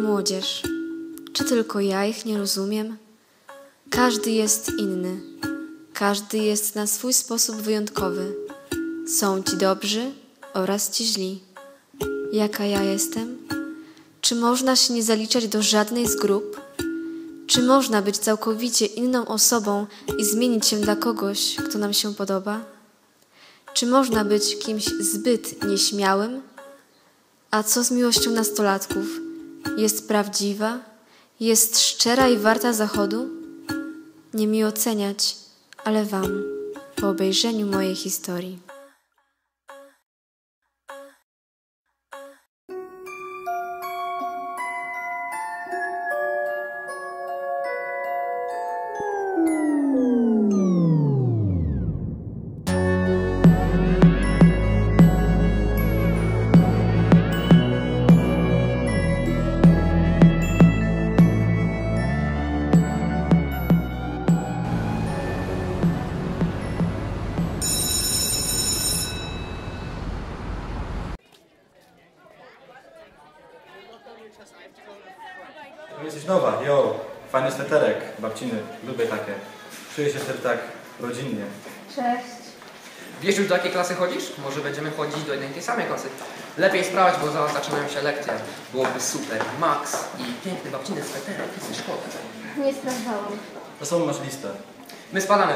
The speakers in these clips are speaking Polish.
młodzież. Czy tylko ja ich nie rozumiem? Każdy jest inny. Każdy jest na swój sposób wyjątkowy. Są ci dobrzy oraz ci źli. Jaka ja jestem? Czy można się nie zaliczać do żadnej z grup? Czy można być całkowicie inną osobą i zmienić się dla kogoś, kto nam się podoba? Czy można być kimś zbyt nieśmiałym? A co z miłością nastolatków? Jest prawdziwa? Jest szczera i warta zachodu? Nie mi oceniać, ale Wam, po obejrzeniu mojej historii. Wiesz już do jakiej klasy chodzisz? Może będziemy chodzić do jednej tej samej klasy. Lepiej sprawdź, bo zaraz zaczynają się lekcje. Byłoby super. Max i piękny babciny sweterek ze szkoły. Nie sprawdzałam. To sobą masz listę. My spadamy.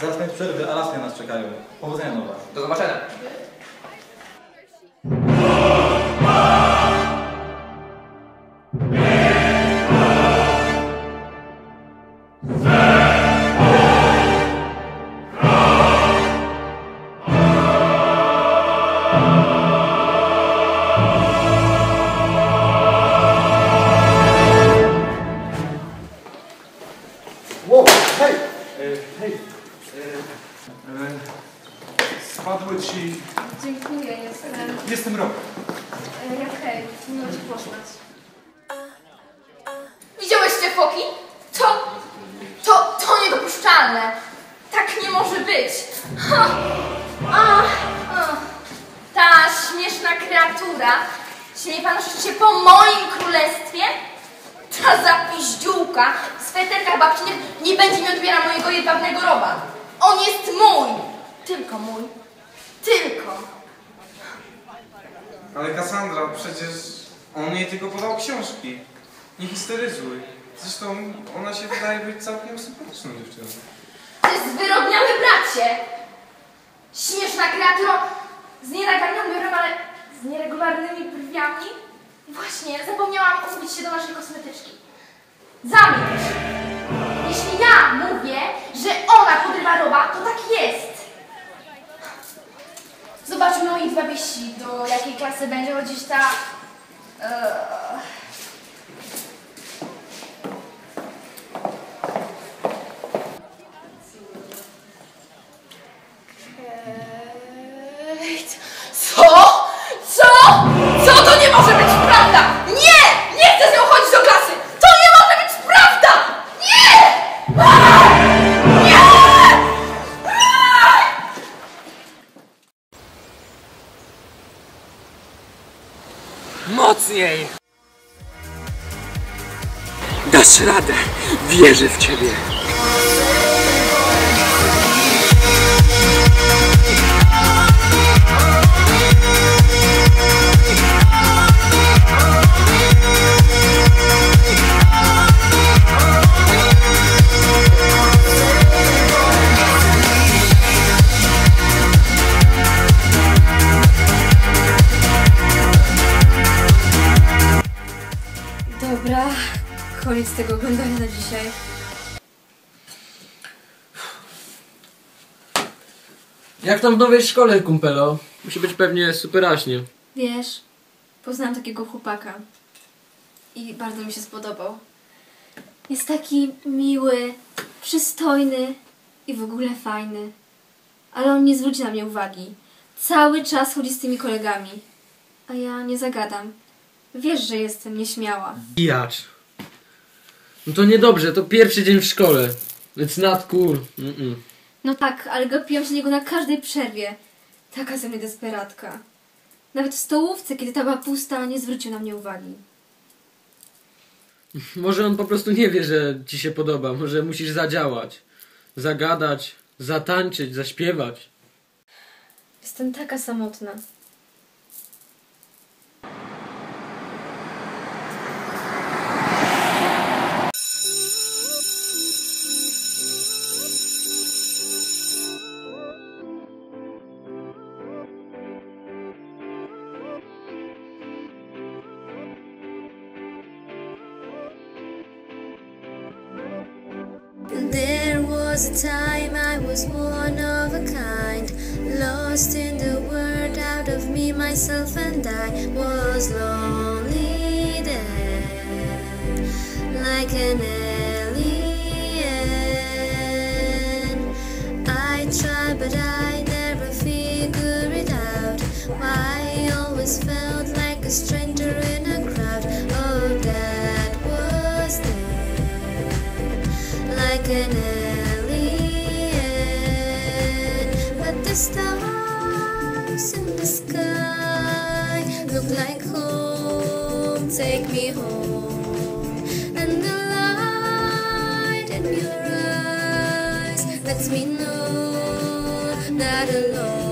Zaraz koniec przerwy, a lasy nas czekają. Powodzenia nowa. Do zobaczenia. Niedopuszczalne. Tak nie może być. Ha! Ta śmieszna kreatura śmie panoszyć się po moim królestwie? Ta zapiździółka w sweterkach babcinych nie będzie mi odbierała mojego jedwabnego roba. On jest mój. Tylko mój. Tylko. Ale Kassandra, przecież on jej tylko podał książki. Nie histeryzuj. Zresztą ona się wydaje być całkiem sympatyczną dziewczyną. Jest zwyrodniały bracie! Śmieszna kreatura z nienagarnianym ale z nieregularnymi brwiami. Właśnie, zapomniałam umówić się do naszej kosmetyczki. Zamilcz! Jeśli ja mówię, że ona podrywa roba, to tak jest. Zobaczmy dwa byści, do jakiej klasy będzie chodzić ta... e, Dasz radę! Wierzę w ciebie! Koniec tego oglądania na dzisiaj. Jak tam w nowej szkole, kumpelo? Musi być pewnie superaśnie. Wiesz, poznałam takiego chłopaka i bardzo mi się spodobał. Jest taki miły, przystojny i w ogóle fajny. Ale on nie zwróci na mnie uwagi. Cały czas chodzi z tymi kolegami. A ja nie zagadam. Wiesz, że jestem nieśmiała. Pijacz. No to niedobrze, to pierwszy dzień w szkole. It's not cool. Mm-mm. No tak, ale gapiłam się niego na każdej przerwie. Taka ze mnie desperatka. Nawet w stołówce, kiedy ta była pusta, nie zwrócił na mnie uwagi. Może on po prostu nie wie, że ci się podoba. Może musisz zadziałać, zagadać, zatańczyć, zaśpiewać. Jestem taka samotna. Kind, lost in the world, out of me, myself, and I was lonely there, like an alien. I tried, but I never figured it out. I always felt like a stranger in the stars in the sky look like home. Take me home. And the light in your eyes lets me know not alone,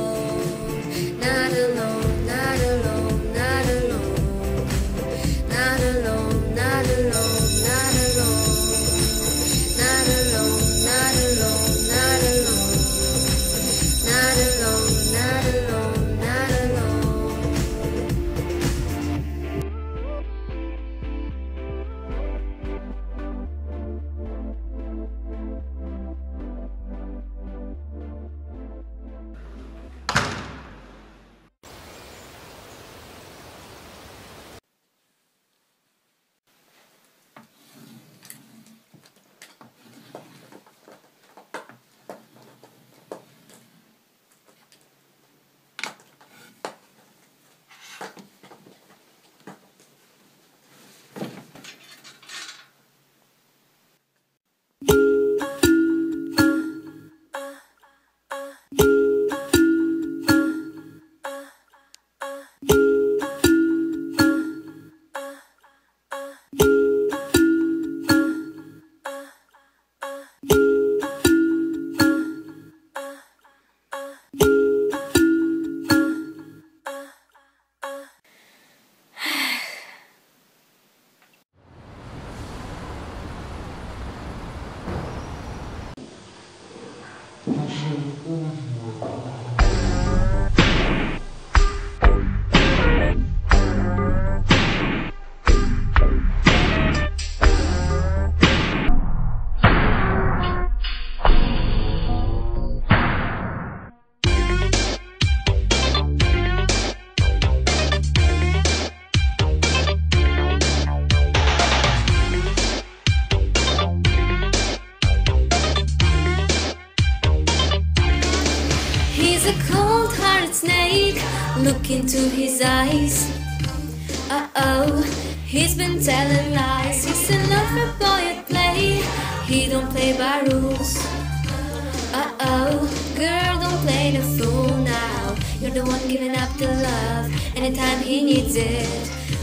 the one giving up the love anytime he needs it.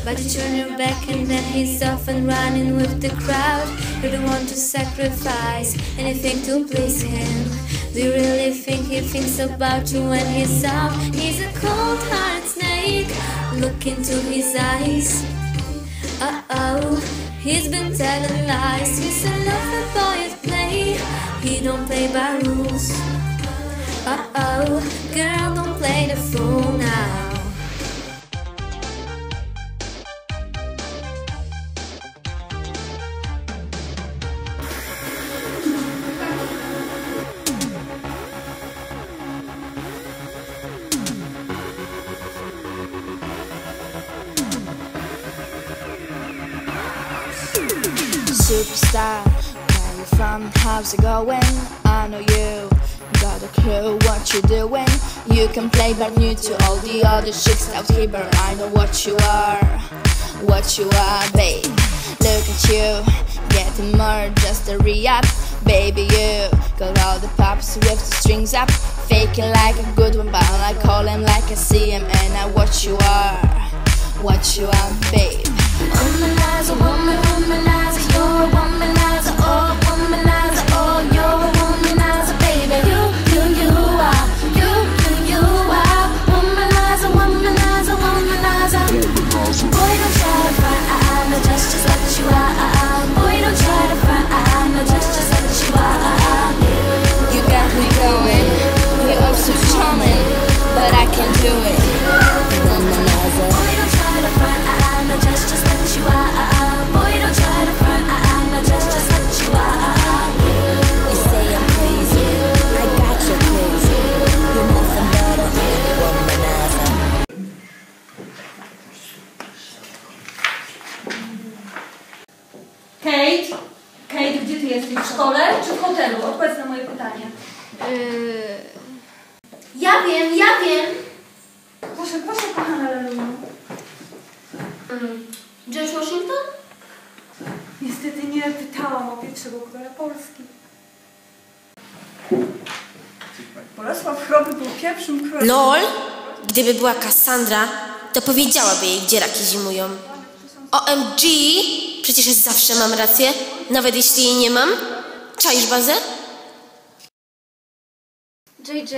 But you turn your back and then he's off and running with the crowd. You don't want to sacrifice anything to please him. Do you really think he thinks about you when he's out? He's a cold hearted snake. Look into his eyes. Uh oh, he's been telling lies. He's a lover boy at play. He don't play by rules. Uh oh, girl, don't play the fool now. Superstar, where you from? How's it going? you doing. You can play but new to all the other chicks out here, but I know what you are, what you are, babe. Look at you, getting more just a re-up, baby. You got all the pops with the strings up, faking like a good one, but I call him like I see him, and I what you are, what you are, babe. Womanizer, woman, womanizer, you're a womanizer. Gdyby była Kassandra, to powiedziałaby jej, gdzie raki zimują. OMG! Przecież zawsze mam rację, nawet jeśli jej nie mam. Czaisz bazę? JJ,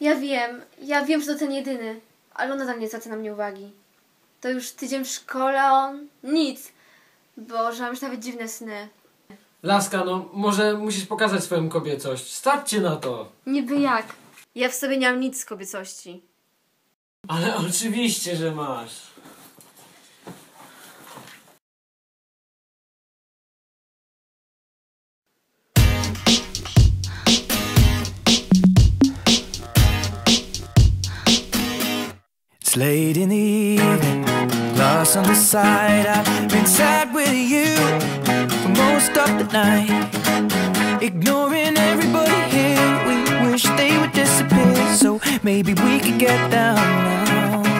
ja wiem, ja wiem, że to ten jedyny, ale on nadal nie zwraca na mnie uwagi. To już tydzień w szkole, on nic. Boże, mam już nawet dziwne sny. Laska, no może musisz pokazać swoją kobiecość. Starć na to. Niby jak. Ja w sobie nie mam nic z kobiecości. Ale oczywiście, że masz. It's late in the evening, lost on the side. I've been sad with you for most of the night, ignoring. So maybe we could get down now.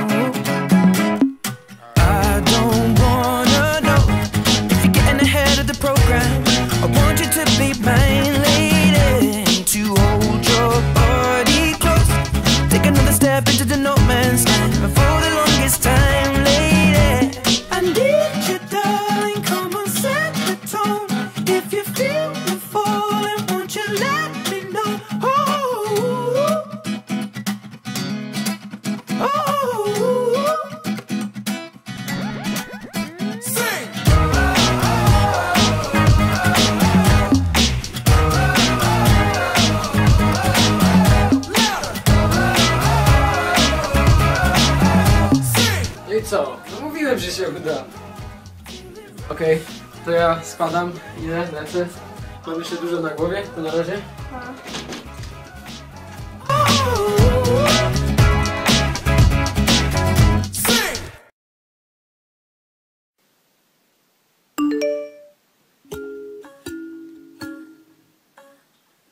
na głowie, to na razie?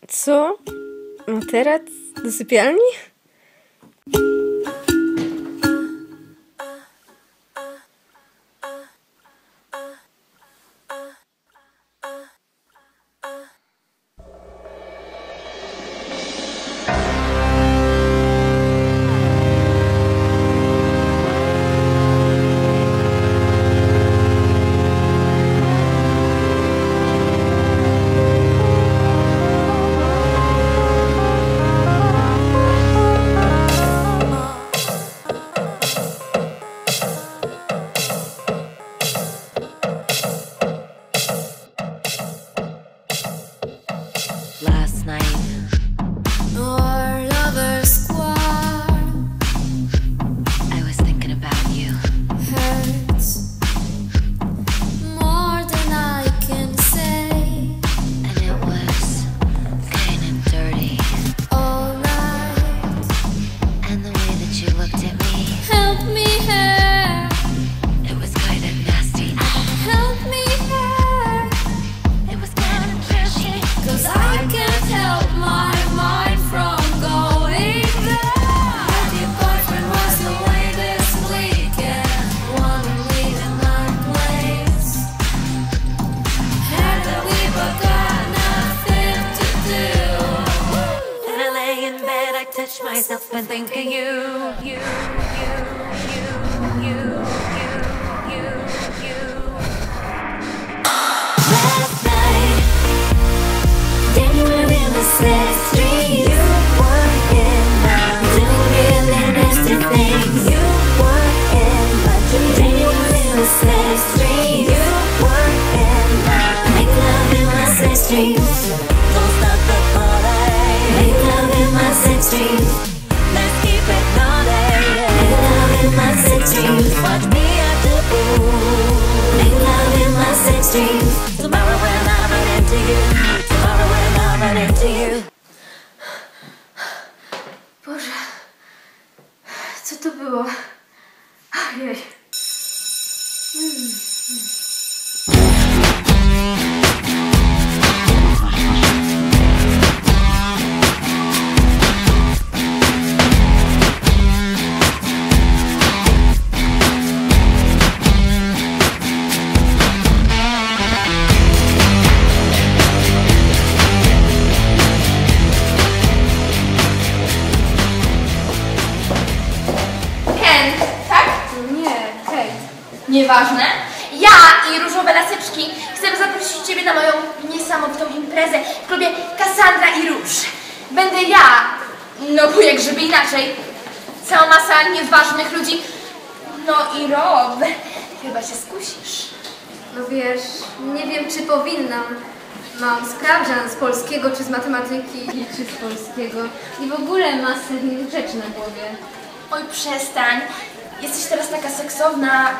Co? Materac do sypialni? myself and think of you, you, you, you, you. You were in doing nasty things. You were in my in the sex dreams. You were in making love in my sex dreams. Let's keep it. Make love in my. Make love in my dreams. Tomorrow when I run into you. Nieważne. Ja i różowe laseczki chcę zaprosić Ciebie na moją niesamowitą imprezę w klubie Cassandra i Róż. Będę ja, no bo jak żeby inaczej, cała masa nieważnych ludzi, no i Rob. Chyba się skusisz. No wiesz, nie wiem czy powinnam. Mam sprawdzian z polskiego, czy z matematyki, czy z polskiego. I w ogóle masę innych rzeczy na głowie. Oj, przestań. Jesteś teraz taka seksowna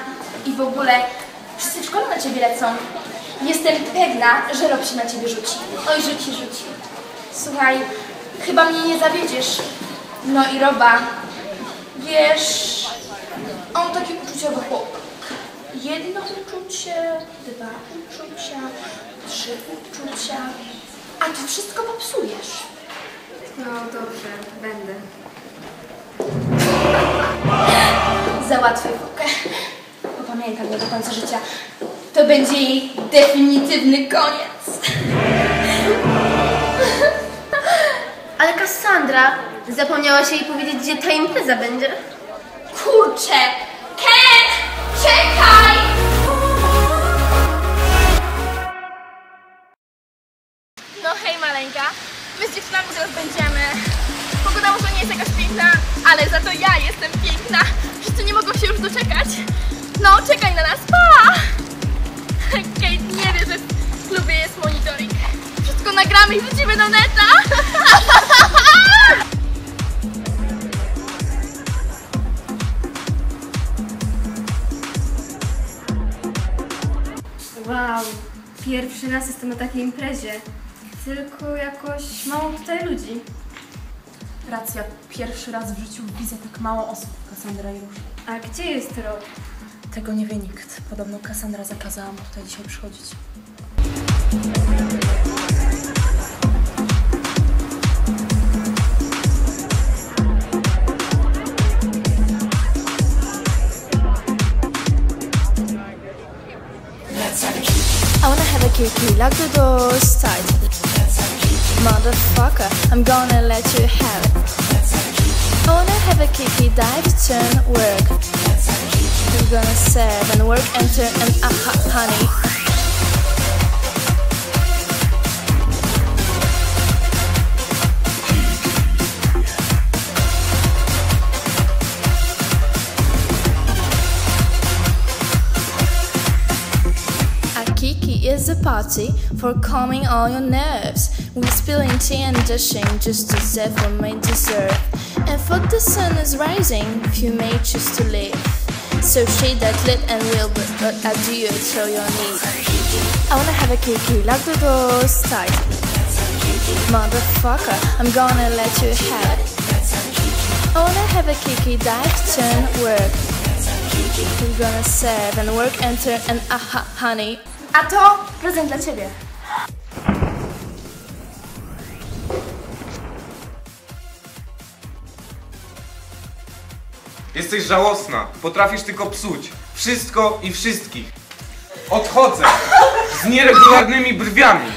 i w ogóle wszyscy w szkole na ciebie lecą. Jestem pewna, że Rob się na ciebie rzuci. Oj, rzuci, rzuci. Słuchaj, chyba mnie nie zawiedziesz. No i Roba, wiesz, on taki uczuciowy chłopak. Jedno uczucie, dwa uczucia, trzy uczucia, a ty wszystko popsujesz. No dobrze, będę. Załatwię fokę. Popamiętam ją do końca życia. To będzie jej definitywny koniec. Ale Cassandra, zapomniałaś jej powiedzieć, gdzie ta impreza będzie? Kurczę! Ken! Czekaj! No hej maleńka, my z dziewczynami zaraz będziemy. Pogoda może nie jest jakaś piękna, ale za to ja jestem piękna. Wszyscy nie mogą się już doczekać. No, czekaj na nas, pa! Kate nie wie, że w klubie jest monitoring. Wszystko nagramy i wrzucimy do neta. Wow, pierwszy raz jestem na takiej imprezie. Tylko jakoś mało tutaj ludzi. Racja, pierwszy raz w życiu widzę tak mało osób, Kassandra i. A gdzie jest Rob? Tego nie wie nikt. Podobno Kassandra zakazała mu tutaj dzisiaj przychodzić. I wanna have a kiki, lock the doors tight. Motherfucker, I'm gonna let you have it. I wanna have a kiki, dive, turn, work. You're gonna and work, enter, and aha, honey. A kiki is a party for calming all your nerves. We spilling tea and dishing just to save for my dessert. And for the sun is rising, few may choose to live. So shade that lit and will but, but adieu till your need. I wanna have a kiki, lock the doors tight. Motherfucker, I'm gonna let you have it. I wanna have a kiki, dive, turn, work. We're gonna serve and work, enter, and aha, honey. A to prezent ciebie. Jesteś żałosna. Potrafisz tylko psuć. Wszystko i wszystkich. Odchodzę. Z nieregularnymi brwiami.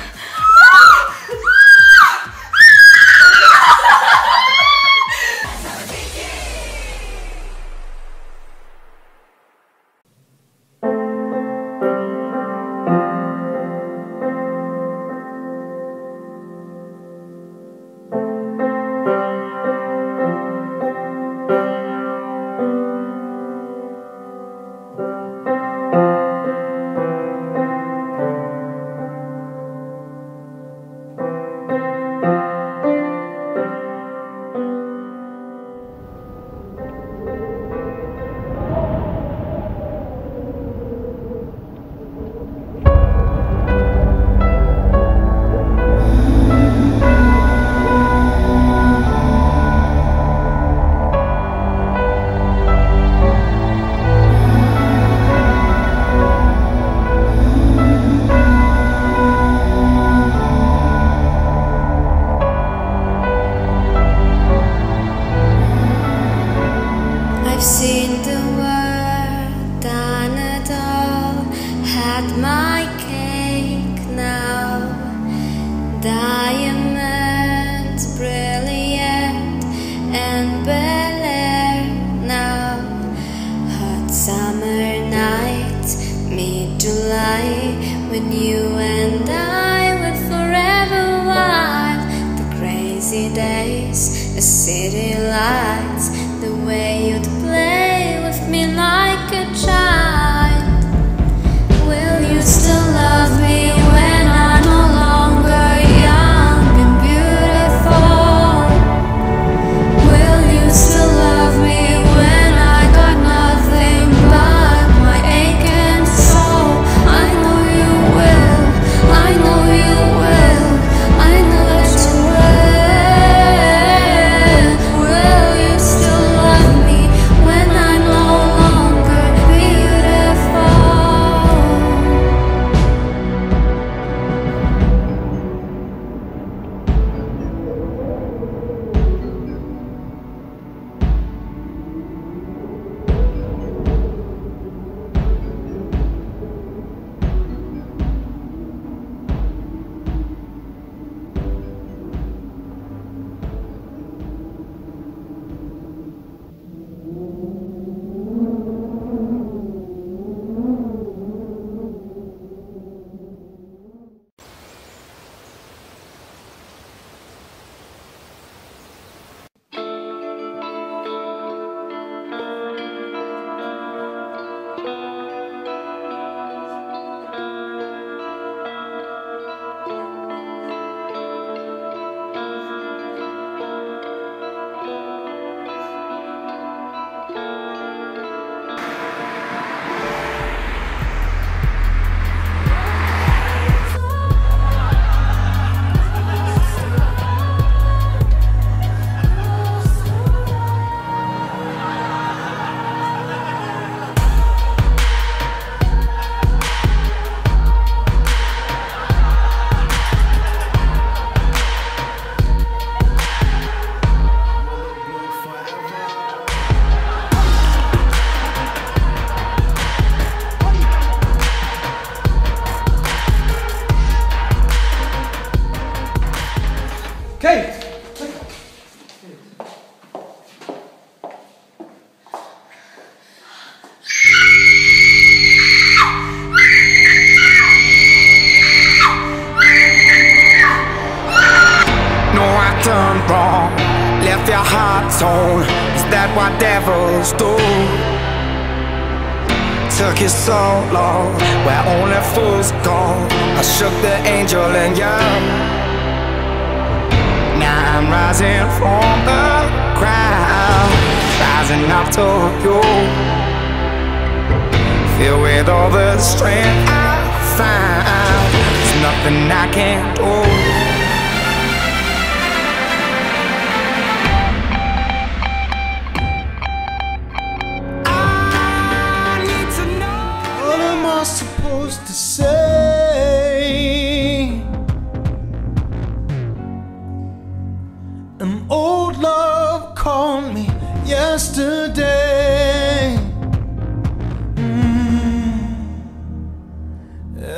Days, the city lights, the way you'd play with me like a child. No, I done wrong. Left your heart torn. Is that what devils do? Took you so long, where only fools go. I shook the angel and young. Now I'm rising from the ground, rising up to you. Filled with all the strength I find, there's nothing I can't do. Yesterday. Mm.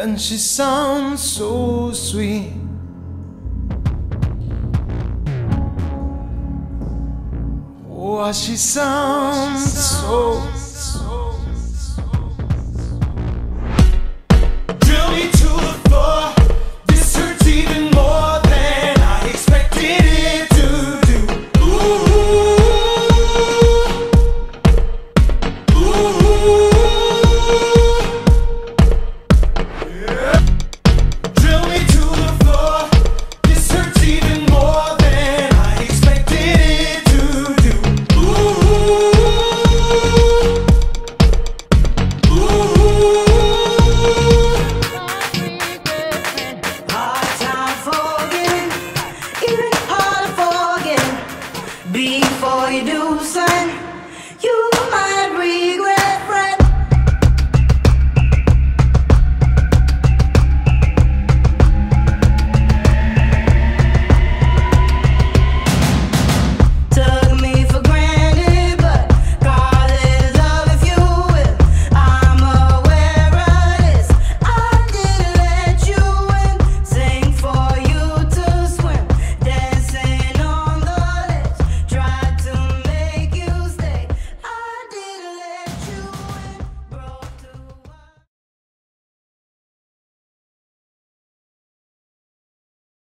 And she sounds so sweet. Oh, she sounds so